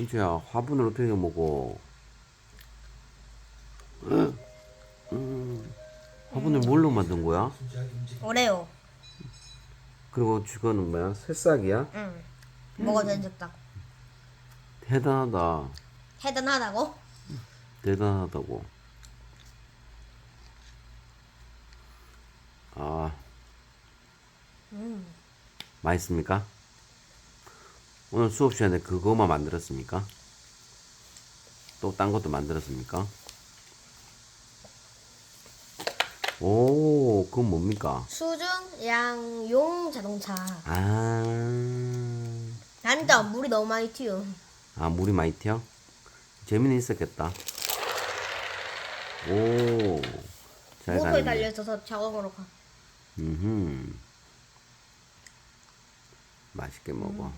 은주야 화분을 어떻게 먹어? 응? 음, 화분을 뭘로 만든 거야? 오레오. 그리고 저거는 뭐야? 새싹이야? 응. 먹어도 된적다. 대단하다. 해단하다고? 대단하다고. 아, 음. 맛있습니까? 오늘 수업 시간에 그거만 만들었습니까? 또 딴 것도 만들었습니까? 오, 그건 뭡니까? 수중 양용 자동차. 아, 난다 물이 너무 많이 튀어. 아 물이 많이 튀어? 재미는 있었겠다. 오, 잘 목에 가네. 달려있어서 작업으로 가. 음, 맛있게 먹어.